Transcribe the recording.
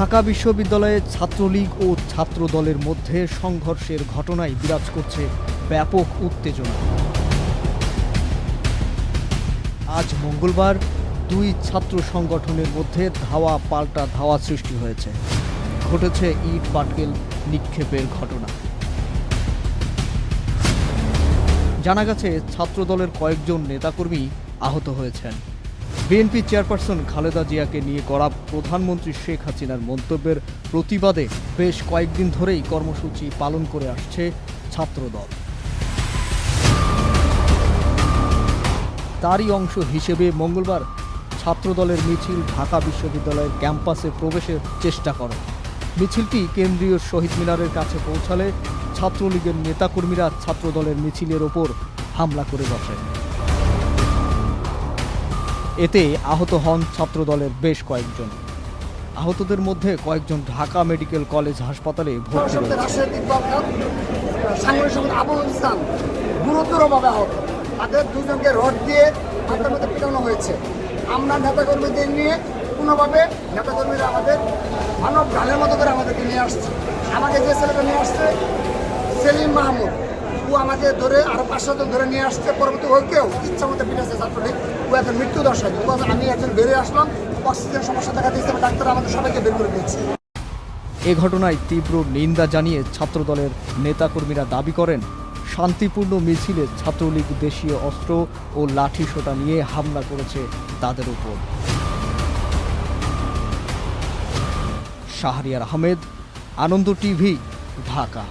ঢাকা বিশ্ববিদ্যালয়ে ছাত্রলীগ ও ছাত্র দলের মধ্যে সংঘর্ষের ঘটনায় বিরাজ করছে ব্যাপক উত্তেজনা। আজ মঙ্গলবার দুই ছাত্র সংগঠনের মধ্যে ধাওয়া পাল্টা ধাওয়া সৃষ্টি হয়েছে। ঘটেছে ইট পাটকেল নিক্ষেপের ঘটনা। জানা গেছে, ছাত্রদলের কয়েকজন নেতাকর্মী আহত হয়েছেন। বিএনপি চেয়ারপারসন খালেদা জিয়াকে নিয়ে করা প্রধানমন্ত্রী শেখ হাসিনার মন্তব্যের প্রতিবাদে বেশ কয়েকদিন ধরেই কর্মসূচি পালন করে আসছে ছাত্রদল। তারই অংশ হিসেবে মঙ্গলবার ছাত্রদলের মিছিল ঢাকা বিশ্ববিদ্যালয়ের ক্যাম্পাসে প্রবেশের চেষ্টা করে। মিছিলটি কেন্দ্রীয় শহীদ মিনারের কাছে পৌঁছালে ছাত্রলীগের নেতাকর্মীরা ছাত্রদলের মিছিলের ওপর হামলা করে বসে। এতে আহত হন ছাত্রদলের বেশ কয়েকজন। আহতদের মধ্যে কয়েকজন ঢাকা মেডিকেল কলেজ হাসপাতালে ভর্তি রয়েছে। গুরুতরভাবে আহত। তাদের দুজনকে রড দিয়ে হাতের মধ্যে পিটানো হয়েছে। আমরা নেতাকর্মীদের নিয়ে কোনোভাবে নেতাকর্মীরা আমাদের মানব ঢালের মতো করে আমাদেরকে নিয়ে আসছে। আমাকে যে ছেলেটা নিয়ে আসছে সেলিম মাহমুদ ও আমাকে ধরে আরও পাঁচশো জন ধরে নিয়ে আসছে। পরবর্তী ওকেও ইচ্ছা মতো পিটাচ্ছে ছাত্রলীগ। ও এখন আমি একজন বেরিয়ে আসলাম, অক্সিজেন সমস্যা দেখা দিয়েছে ডাক্তার, আমাদের সবাইকে বের করে দিয়েছে। এ ঘটনায় তীব্র নিন্দা জানিয়ে ছাত্রদলের নেতাকর্মীরা দাবি করেন, শান্তিপূর্ণ মিছিলে ছাত্রলীগ দেশীয় অস্ত্র ও লাঠি সোটা নিয়ে হামলা করেছে তাদের উপর। শাহরিয়ার আহমেদ, আনন্দ টিভি, ঢাকা।